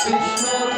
Krishna